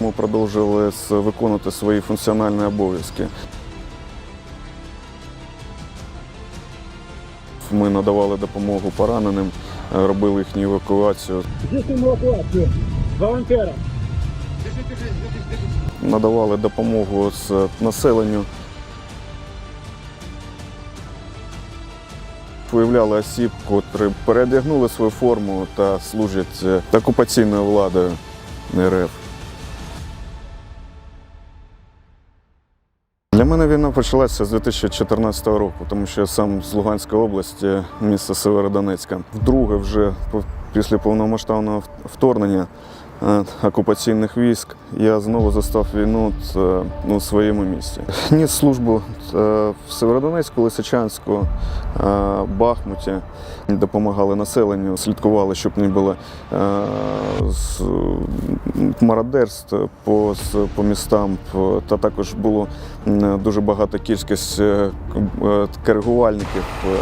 Ми продовжили виконувати свої функціональні обов'язки. Ми надавали допомогу пораненим, е, робили їхню евакуацію, евакуацію. Волонтера. надавали допомогу з населенню. Виявляли осіб, котрі переодягнули свою форму та служать е, окупаційною владою РФ. Мене війна почалася з 2014 року, тому що я сам з Луганської області, міста Северодонецька. Вдруге, вже після повномасштабного вторгнення е, окупаційних військ, я знову застав війну у ну, в своєму місті. Ніс службу е, в Северодонецьку, Лисичанську, е, Бахмуті, допомагали населенню, слідкували, щоб не було е, мародерств по, по містам, та також було дуже багато кількість е, е, коригувальників, е,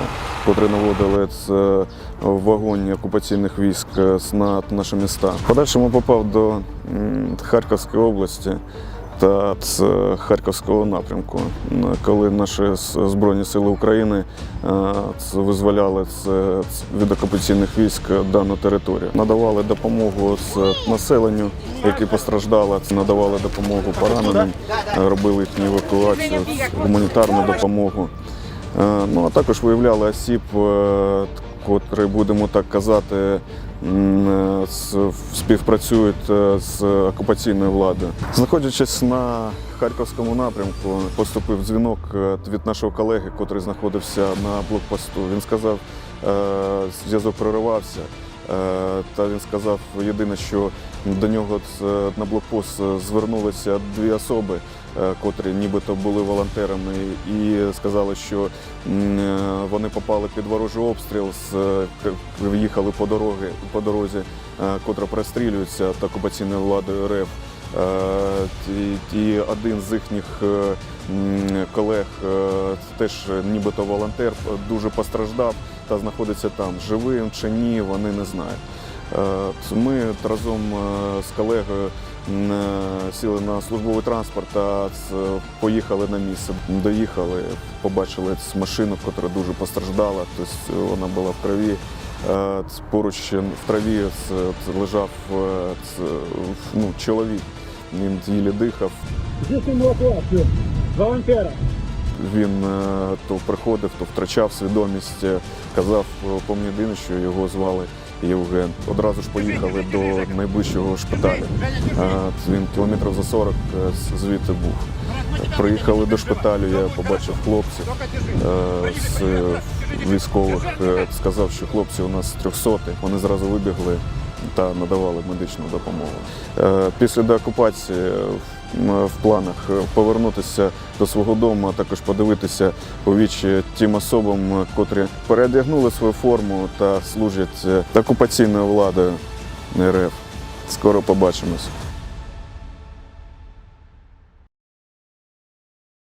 котрі наводили е, вогонь окупаційних військ е, на наші міста. В подальшому попав до Харківської області та з е, Харківського напрямку, коли наші Збройні Сили України е, визволяли від окупаційних військ дану територію. Надавали допомогу з населенню, яке постраждало, надавали допомогу пораненим, е, робили їхню евакуацію, гуманітарну допомогу. Ну а також виявляли осіб, котрі, будемо так казати, е, співпрацюють е, з окупаційною владою. Знаходячись на харківському напрямку, поступив дзвінок е, від нашого колеги, котрий знаходився на блокпосту. Він сказав, зв'язок проривався. Е, Та він сказав єдине, що до нього на блокпост е, звернулися дві особи, е, котрі нібито були волонтерами, і сказали, що е, вони попали під ворожий обстріл, е, їхали по дороги по дорозі, е, котра прострілюється та окупаційною владою РФ. Е, І, один з їхніх е, колег е, теж нібито волонтер дуже постраждав та знаходиться там. Живим чи ні, вони не знають. Ми разом з колегою сіли на службовий транспорт та поїхали на місце. Доїхали, побачили цю машину, яка дуже постраждала, тобто вона була в крові. Поруч в траві лежав ну, чоловік. Він їлі дихав. Він е, то приходив, то втрачав свідомість. е, Казав, е, пам'ятаю єдине, що його звали Євген. Одразу ж поїхали до найближчого шпиталю. Він кілометрів за 40 е, звідти був. Приїхали до шпиталю, я побачив хлопців з військових. Сказав, що хлопці у нас 300 Вони зразу вибігли та надавали медичну допомогу. Е, Після деокупації в планах е, повернутися до свого дому, а також подивитися у вічі тим особам, котрі переодягнули свою форму та служать е, окупаційною владою РФ. Скоро побачимось.